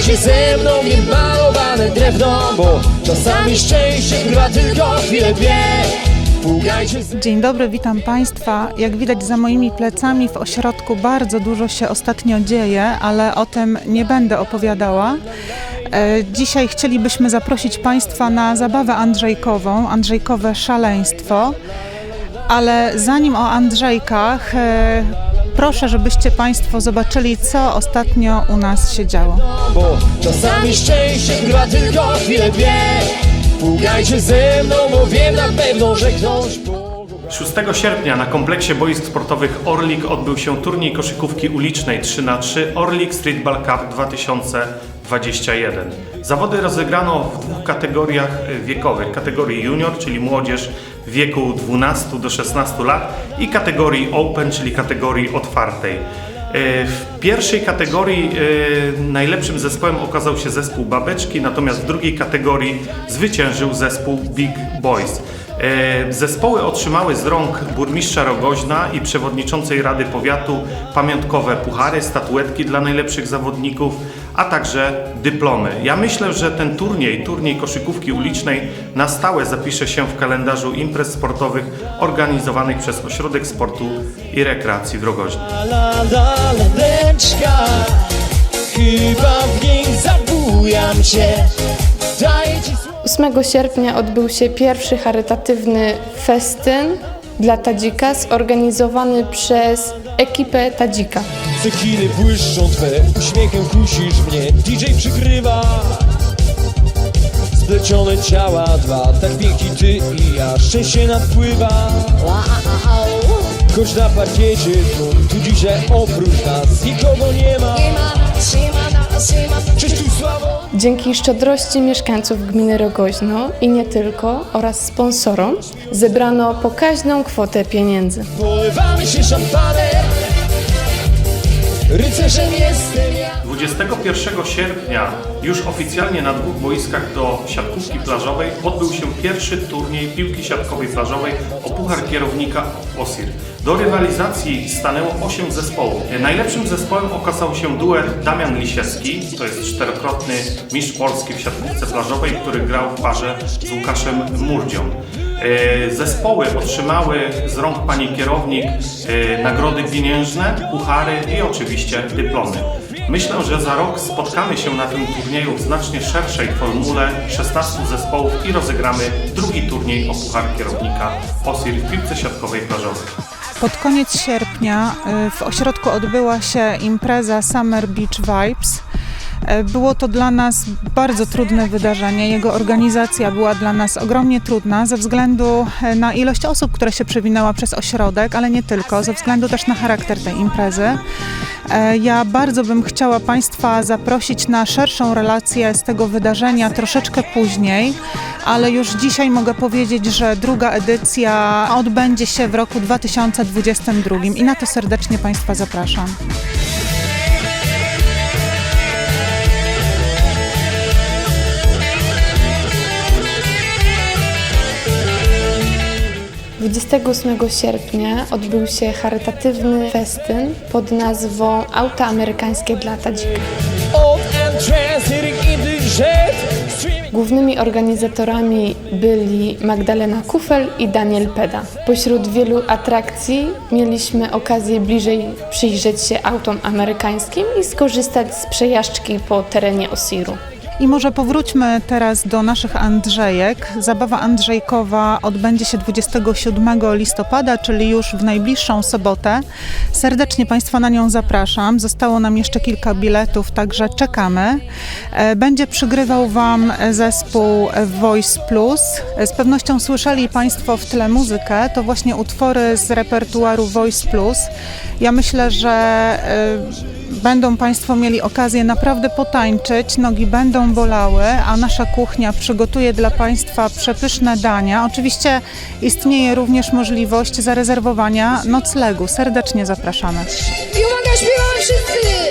Pograjcie ze mną w niemalowane drewno Bo czasami szczęście tylko chwilę z Dzień dobry, witam Państwa. Jak widać za moimi plecami w ośrodku bardzo dużo się ostatnio dzieje, ale o tym nie będę opowiadała. E, Dzisiaj chcielibyśmy zaprosić Państwa na zabawę Andrzejkową, Andrzejkowe Szaleństwo. Ale zanim o Andrzejkach, e, proszę, żebyście Państwo zobaczyli, co ostatnio u nas się działo. Bo czasami szczęście trwa tylko chwilę dwie Pugajcie ze mną, bo wiem na pewno, że ktoś Bogu 6 sierpnia na kompleksie boisk sportowych Orlik odbył się turniej koszykówki ulicznej 3x3 Orlik Streetball Cup 2021. Zawody rozegrano w dwóch kategoriach y, wiekowych. Kategorii junior, czyli młodzież w wieku 12 do 16 lat i kategorii open, czyli kategorii otwartej. Y, W pierwszej kategorii y, najlepszym zespołem okazał się zespół Babeczki, natomiast w drugiej kategorii zwyciężył zespół Big Boys. E, Zespoły otrzymały z rąk burmistrza Rogoźna i przewodniczącej Rady Powiatu pamiątkowe puchary, statuetki dla najlepszych zawodników, a także dyplomy. Ja myślę, że ten turniej, turniej koszykówki ulicznej na stałe zapisze się w kalendarzu imprez sportowych organizowanych przez Ośrodek Sportu i Rekreacji w Rogoźnie. Chyba w niej zabujam słowo 8 sierpnia odbył się pierwszy charytatywny festyn dla Tadzika zorganizowany przez ekipę Tadzika. Cekiny błyszczą twe Uśmiechem kusisz mnie. DJ przykrywa Splecione ciała dwa Tak piękni ty i ja. Szczęście nadpływa Choć na parkiecie tłum Tu dzisiaj oprócz nas. Nikogo nie ma. Cześć tu sławo. Dzięki szczodrości mieszkańców gminy Rogoźno i nie tylko oraz sponsorom zebrano pokaźną kwotę pieniędzy. Polewamy się szampanem Rycerzem jestem ja 21 sierpnia już oficjalnie na dwóch boiskach do siatkówki plażowej odbył się pierwszy turniej piłki siatkowej plażowej o Puchar Kierownika OSIR. Do rywalizacji stanęło 8 zespołów. Najlepszym zespołem okazał się duet Damian Lisiewski, to jest czterokrotny mistrz Polski w siatkówce plażowej, który grał w parze z Łukaszem Murdzią. E, Zespoły otrzymały z rąk pani kierownik e, nagrody pieniężne, puchary i oczywiście dyplomy. Myślę, że za rok spotkamy się na tym turnieju w znacznie szerszej formule 16 zespołów i rozegramy drugi turniej o puchar kierownika OSIR w piłce siatkowej plażowej. Pod koniec sierpnia y, w ośrodku odbyła się impreza Summer Beach Vibes. E, Było to dla nas bardzo trudne wydarzenie. Jego organizacja była dla nas ogromnie trudna ze względu e, na ilość osób, które się przewinęła przez ośrodek, ale nie tylko, ze względu też na charakter tej imprezy. E, Ja bardzo bym chciała Państwa zaprosić na szerszą relację z tego wydarzenia troszeczkę później, ale już dzisiaj mogę powiedzieć, że druga edycja odbędzie się w roku 2022 i na to serdecznie Państwa zapraszam. 28 sierpnia odbył się charytatywny festyn pod nazwą Auta amerykańskie dla Streaming Głównymi organizatorami byli Magdalena Kufel i Daniel Peda. Pośród wielu atrakcji mieliśmy okazję bliżej przyjrzeć się autom amerykańskim i skorzystać z przejażdżki po terenie Osiru. I może powróćmy teraz do naszych Andrzejek. Zabawa Andrzejkowa odbędzie się 27 listopada, czyli już w najbliższą sobotę. Serdecznie Państwa na nią zapraszam. Zostało nam jeszcze kilka biletów, także czekamy. E, Będzie przygrywał Wam zespół Voice Plus. E, Z pewnością słyszeli Państwo w tle muzykę. To właśnie utwory z repertuaru Voice Plus. Ja myślę, że e, Będą Państwo mieli okazję naprawdę potańczyć, nogi będą bolały, a nasza kuchnia przygotuje dla Państwa przepyszne dania. Oczywiście istnieje również możliwość zarezerwowania noclegu. Serdecznie zapraszamy. I uwaga, śpiewamy wszyscy!